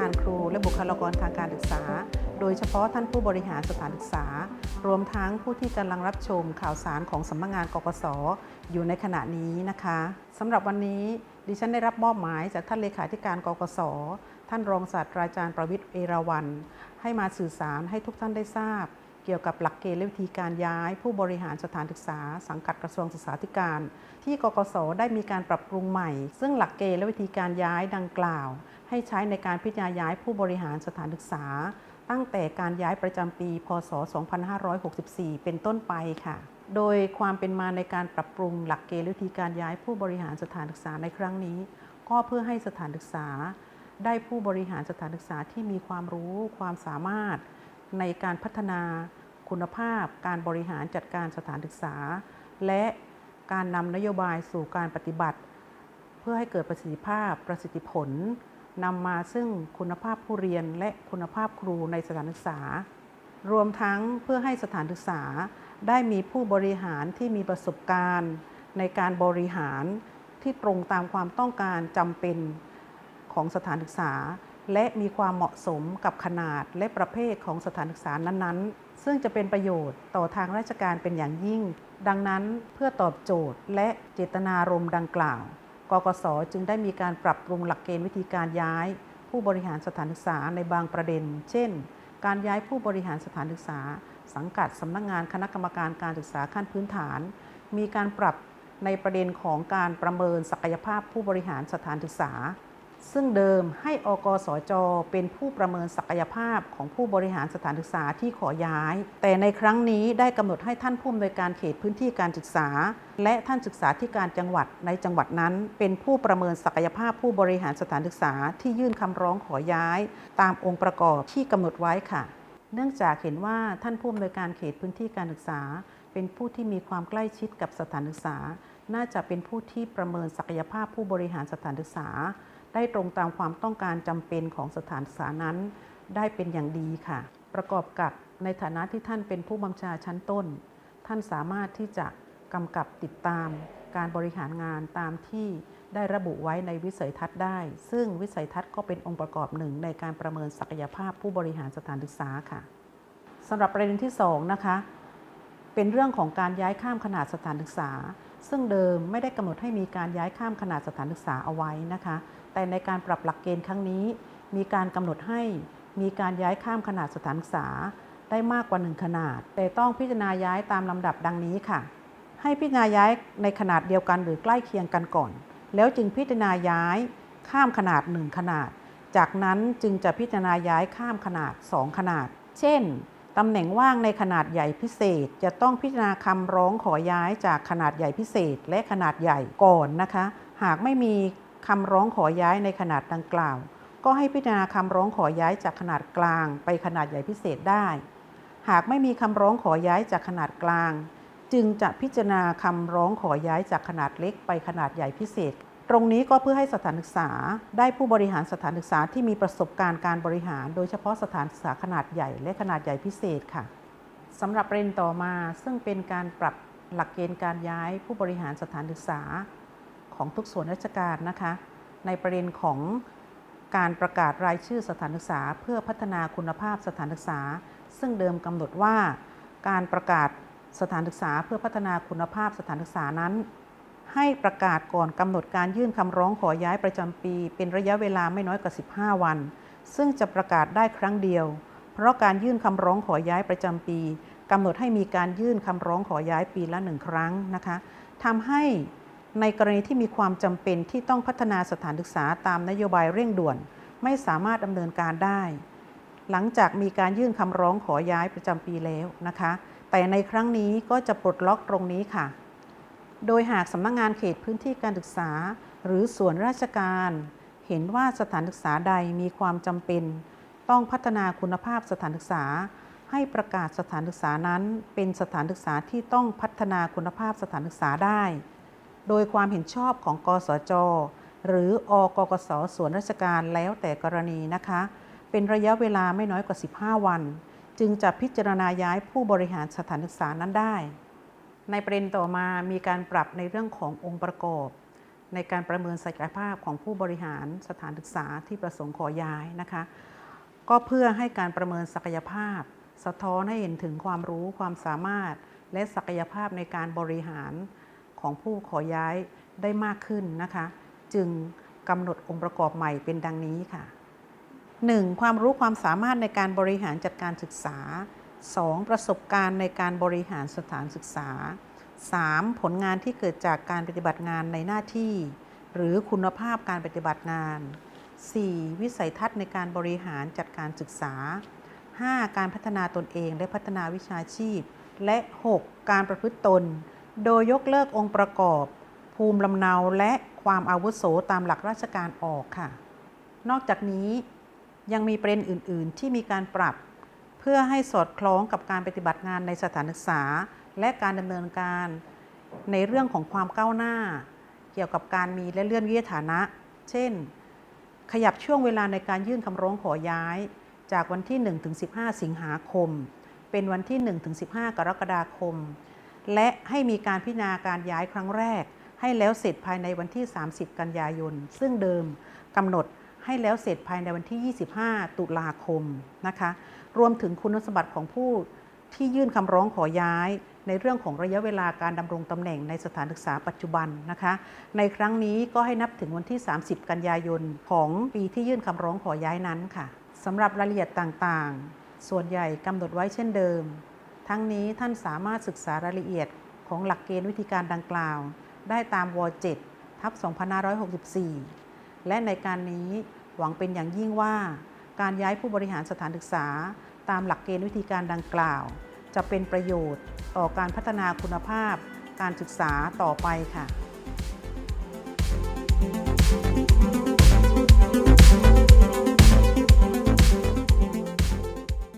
การครูและบุคลากรทางการศึกษา โดยเฉพาะท่านผู้บริหารสถานศึกษา รวมทั้งผู้ที่กำลังรับชมข่าวสารของสำนักงานกกศอยู่ในขณะนี้นะคะสำหรับวันนี้ดิฉันได้รับมอบหมายจากท่านเลขาธิการกกศท่านรองศาสตราจารย์ประวิทย์เอราวันให้มาสื่อสารให้ทุกท่านได้ทราบ เกี่ยวกับหลักเกณฑ์และวิธีการย้าย ผู้บริหารสถานศึกษา สังกัดกระทรวงศึกษาธิการ ที่กกสได้มีการปรับปรุงใหม่ ซึ่งหลักเกณฑ์และวิธีการย้ายดังกล่าว ให้ใช้ในการพิจารณาย้ายผู้บริหารสถานศึกษา ตั้งแต่การย้ายประจำปี พศ 2564 เป็นต้นไปค่ะ โดยความเป็นมาในการปรับปรุงหลักเกณฑ์และวิธีการย้ายผู้บริหารสถานศึกษาในครั้งนี้ ก็เพื่อให้สถานศึกษา ได้ผู้บริหารสถานศึกษาที่มีความรู้ความสามารถ ในการพัฒนาคุณภาพ การบริหารจัดการสถานศึกษา และการนำนโยบายสู่การปฏิบัติ เพื่อให้เกิดประสิทธิภาพประสิทธิผลนำมาซึ่งคุณภาพผู้เรียนและคุณภาพครูในสถานศึกษา รวมทั้งเพื่อให้สถานศึกษาได้มีผู้บริหารที่มีประสบการณ์ ในการบริหารที่ตรงตามความต้องการจำเป็นของสถานศึกษา และมีความเหมาะสมกับขนาดและประเภทของสถานศึกษานั้นๆ ซึ่งจะเป็นประโยชน์ต่อทางราชการเป็นอย่างยิ่ง ดังนั้นเพื่อตอบโจทย์และเจตนารมณ์ดังกล่าว กกสจึงได้มีการปรับปรุงหลักเกณฑ์วิธีการย้าย ผู้บริหารสถานศึกษาในบางประเด็น เช่น การย้ายผู้บริหารสถานศึกษา สังกัดสำนักงงานคณะกรรมการการศึกษาขั้นพื้นฐาน มีการปรับในประเด็นของการประเมินศักยภาพผู้บริหารสถานศึกษา ซึ่งเดิมให้อกสจ เป็นผู้ประเมินศักยภาพของผู้บริหารสถานศึกษาที่ขอย้าย แต่ในครั้งนี้ได้กำหนดให้ท่านผู้อำนวยการเขตพื้นที่การศึกษา และท่านศึกษาธิการจังหวัดในจังหวัดนั้น เป็นผู้ประเมินศักยภาพผู้บริหารสถานศึกษาที่ยื่นคำร้องขอย้าย ตามองค์ประกอบที่กำหนดไว้ค่ะ เนื่องจากเห็นว่าท่านผู้อำนวยการเขตพื้นที่การศึกษา เป็นผู้ที่มีความใกล้ชิดกับสถานศึกษา น่าจะเป็นผู้ที่ประเมินศักยภาพผู้บริหารสถานศึกษา ได้ตรงตามความต้องการจำเป็นของสถานศึกษานั้น ได้เป็นอย่างดีค่ะ ประกอบกับในฐานะที่ท่านเป็นผู้บัญชาชั้นต้น ท่านสามารถที่จะกำกับติดตาม การบริหารงานตามที่ได้ระบุไว้ในวิสัยทัศน์ได้ ซึ่งวิสัยทัศน์ก็เป็นองค์ประกอบหนึ่งในการประเมินศักยภาพผู้บริหารสถานศึกษาค่ะสำหรับประเด็นที่2นะคะเป็นเรื่องของการย้ายข้ามขนาดสถานศึกษา ซึ่งเดิมไม่ได้กำหนดให้มีการย้ายข้ามขนาดสถานศึกษาเอาไว้นะคะ แต่ในการปรับหลักเกณฑ์ครั้งนี้ มีการกำหนดให้มีการย้ายข้ามขนาดสถานศึกษาได้มากกว่า 1 ขนาด แต่ต้องพิจารณาย้ายตามลำดับดังนี้ค่ะ ให้พิจารณาย้ายในขนาดเดียวกันหรือใกล้เคียงกันก่อน แล้วจึงพิจารณาย้ายข้ามขนาด 1 ขนาด จากนั้นจึงจะพิจารณาย้ายข้ามขนาด 2 ขนาด เช่นตำแหน่งว่างในขนาดใหญ่พิเศษ จะต้องพิจารณาคำร้องขอย้ายจากขนาดใหญ่พิเศษและขนาดใหญ่ก่อนนะคะ หากไม่มี คำร้องขอย้ายในขนาดดังกล่าว ก็ให้พิจารณาคำร้องขอย้ายจากขนาดกลาง ไปขนาดใหญ่พิเศษได้ หากไม่มีคำร้องขอย้ายจากขนาดกลาง จึงจะพิจารณาคำร้องขอย้ายจากขนาดเล็กไปขนาดใหญ่พิเศษ ตรงนี้ก็เพื่อให้สถานศึกษา ได้ผู้บริหารสถานศึกษาที่มีประสบการณ์การบริหาร โดยเฉพาะสถานศึกษาขนาดใหญ่และขนาดใหญ่พิเศษค่ะสำหรับประเด็นต่อมาซึ่งเป็นการปรับหลักเกณฑ์การย้ายผู้บริหารสถานศึกษา ของทุกส่วนราชการนะคะ ในประเด็นของการประกาศรายชื่อสถานศึกษา เพื่อพัฒนาคุณภาพสถานศึกษา ซึ่งเดิมกำหนดว่า การประกาศสถานศึกษา เพื่อพัฒนาคุณภาพสถานศึกษานั้น ให้ประกาศก่อนกำหนดการยื่นคำร้องขอย้ายประจำปี เป็นระยะเวลาไม่น้อยกว่า 15 วัน ซึ่งจะประกาศได้ครั้งเดียว เพราะการยื่นคำร้องขอย้ายประจำปีกำหนดให้มีการยื่นคำร้องขอย้ายปีละหนึ่งครั้งนะคะทำให้ ในกรณีที่มีความจำเป็นที่ต้องพัฒนาสถานศึกษาตามนโยบายเร่งด่วน ไม่สามารถดำเนินการได้ หลังจากมีการยื่นคำร้องขอย้ายประจำปีแล้วนะคะ แต่ในครั้งนี้ก็จะปลดล็อกตรงนี้ค่ะ โดยหากสำนักงงานเขตพื้นที่การศึกษา หรือส่วนราชการ เห็นว่าสถานศึกษาใดมีความจำเป็น ต้องพัฒนาคุณภาพสถานศึกษา ให้ประกาศสถานศึกษานั้น เป็นสถานศึกษาที่ต้องพัฒนาคุณภาพสถานศึกษาได้ โดยความเห็นชอบของกสจ หรืออกกสส่วนราชการแล้วแต่กรณีนะคะ เป็นระยะเวลาไม่น้อยกว่า 15 วัน จึงจะพิจารณาย้ายผู้บริหารสถานศึกษานั้นได้ ในประเด็นต่อมามีการปรับในเรื่องขององค์ประกอบ ในการประเมินศักยภาพของผู้บริหารสถานศึกษาที่ประสงค์ขอย้ายนะคะ ก็เพื่อให้การประเมินศักยภาพ สะท้อนให้เห็นถึงความรู้ความสามารถ และศักยภาพในการบริหาร ของผู้ขอย้ายได้มากขึ้นนะคะ จึงกำหนดองค์ประกอบใหม่เป็นดังนี้ค่ะ 1. ความรู้ความสามารถในการบริหารจัดการศึกษา 2. ประสบการณ์ในการบริหารสถานศึกษา 3. ผลงานที่เกิดจากการปฏิบัติงานในหน้าที่ หรือคุณภาพการปฏิบัติงาน 4. วิสัยทัศน์ในการบริหารจัดการศึกษา 5. การพัฒนาตนเองและพัฒนาวิชาชีพ และ 6. การประพฤติตน โดยยกเลิกองค์ประกอบ ภูมิลำเนาและความอาวุโสตามหลักราชการออกค่ะ นอกจากนี้ยังมีประเด็นอื่น ๆ ที่มีการปรับ เพื่อให้สอดคล้องกับการปฏิบัติงานในสถานศึกษา และการดำเนินการในเรื่องของความก้าวหน้า เกี่ยวกับการมีและเลื่อนวิทยฐานะ เช่น ขยับช่วงเวลาในการยื่นคำร้องขอย้าย จากวันที่ 1-15 สิงหาคม เป็นวันที่ 1-15 กรกฎาคม และให้มีการพิจารณาการย้ายครั้งแรก ให้แล้วเสร็จภายในวันที่ 30 กันยายน ซึ่งเดิมกำหนดให้แล้วเสร็จภายในวันที่ 25 ตุลาคมนะคะ รวมถึงคุณสมบัติของผู้ที่ยื่นคำร้องขอย้ายในเรื่องของระยะเวลาการดำรงตำแหน่งในสถานศึกษาปัจจุบันนะคะ ในครั้งนี้ก็ให้นับถึงวันที่ 30 กันยายนของปีที่ยื่นคำร้องขอย้ายนั้นค่ะสำหรับรายละเอียดต่างๆ ส่วนใหญ่กำหนดไว้เช่นเดิม ทั้งนี้ท่านสามารถศึกษารายละเอียดของหลักเกณฑ์วิธีการดังกล่าว ได้ตามว .7 ทับ2564 และในการนี้หวังเป็นอย่างยิ่งว่า การย้ายผู้บริหารสถานศึกษา ตามหลักเกณฑ์วิธีการดังกล่าว จะเป็นประโยชน์ต่อการพัฒนาคุณภาพ การศึกษาต่อไปค่ะ